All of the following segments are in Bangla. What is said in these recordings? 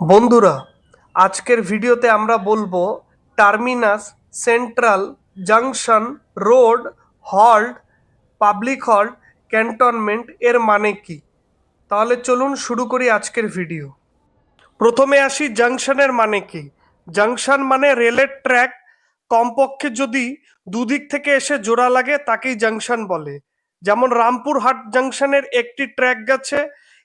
বন্ধুরা, আজকের ভিডিওতে আমরা বলব terminus central junction road halt public halt cantonment এর মানে কি? তাহলে চলুন শুরু করি আজকের ভিডিও। প্রথমে আসি জাংশনের মানে কি? জাংশন মানে রেলের ট্র্যাক কমপক্ষে যদি দুদিক থেকে এসে জোড়া লাগে, তাকেই জাংশন বলে। যেমন রামপুরহাট জাংশনের একটি ট্র্যাক গেছে,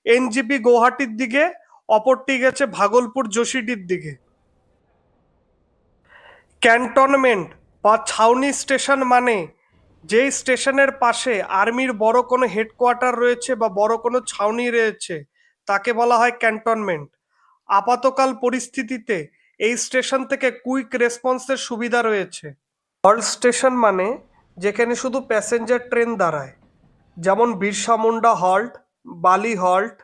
এনজিপি গৌহাটির দিকে অপরটি গেছে ভাগলপুর যোশীটির দিকে। ক্যান্টনমেন্ট বা ছাউনি স্টেশন মানে যেই স্টেশনের পাশে আর্মির বড় কোনো হেডকোয়ার্টার রয়েছে বা বড় কোনো ছাউনি রয়েছে, তাকে বলা হয় ক্যান্টনমেন্ট। আপাতকাল পরিস্থিতিতে এই স্টেশন থেকে কুইক রেসপন্সের সুবিধা রয়েছে। হল্ট স্টেশন মানে যেখানে শুধু প্যাসেঞ্জার ট্রেন দাঁড়ায়, যেমন বিরসা মুন্ডা হল্ট, বালি হল্ট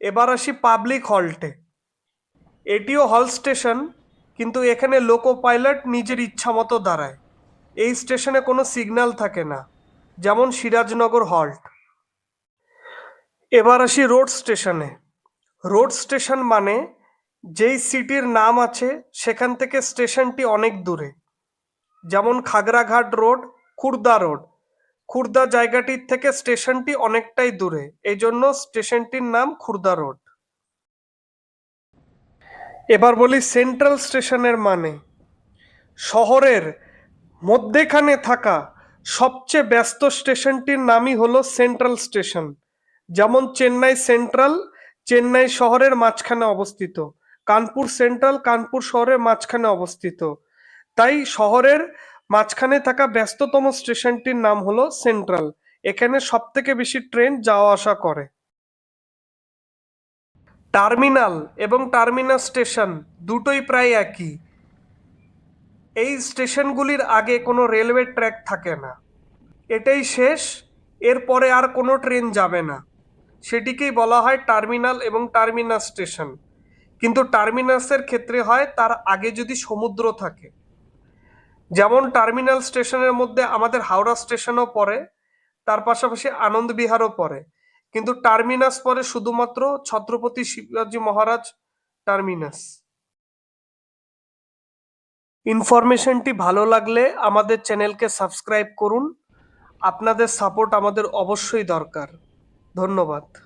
এবার আসি পাবলিক হল্টে এটিও হল স্টেশন কিন্তু এখানে লোকো পাইলট নিজের ইচ্ছা মতো দাঁড়ায়। এই স্টেশনে কোনো সিগন্যাল থাকে না, যেমন সিরাজনগর হল্ট এবার আসি রোড স্টেশনে রোড স্টেশন মানে যেই সিটির নাম আছে, সেখান থেকে স্টেশনটি অনেক দূরে। যেমন খাগড়াঘাট রোড খুর্দা রোড খুর্দা জায়গাটির থেকে স্টেশনটি অনেকটাই দূরে এই জন্য স্টেশনটির নাম খুর্দা রোড। এবার বলি সেন্ট্রাল স্টেশনের মানে। শহরের মধ্যেখানে থাকা সবচেয়ে ব্যস্ত স্টেশনটির নামই হলো সেন্ট্রাল স্টেশন, যেমন চেন্নাই সেন্ট্রাল, চেন্নাই শহরের মাঝখানে অবস্থিত, কানপুর সেন্ট্রাল, কানপুর শহরের মাঝখানে অবস্থিত। তাই শহরের মাঝখানে থাকা ব্যস্ততম স্টেশনটির নাম হলো সেন্ট্রাল। এখানে সব থেকে বেশি ট্রেন যাওয়া আসা করে। টার্মিনাল এবং টার্মিনাস স্টেশন দুটোই প্রায় একই। এই স্টেশনগুলির আগে কোনো রেলওয়ে ট্র্যাক থাকে না। এটাই শেষ, এরপরে আর কোনো ট্রেন যাবে না। সেটিকেই বলা হয় টার্মিনাল এবং টার্মিনাস স্টেশন। কিন্তু টার্মিনাসের ক্ষেত্রে হয়, তার আগে যদি সমুদ্র থাকে। যেমন টার্মিনাল স্টেশনের মধ্যে আমাদের হাওড়া স্টেশনও পড়ে, তার পাশাপাশি আনন্দ বিহারও পড়ে। কিন্তু টার্মিনাস পরে শুধুমাত্র ছত্রপতি শিবাজী মহারাজ টার্মিনাস। ইনফরমেশনটি ভালো লাগলে আমাদের চ্যানেলকে সাবস্ক্রাইব করুন। আপনাদের সাপোর্ট আমাদের অবশ্যই দরকার। ধন্যবাদ।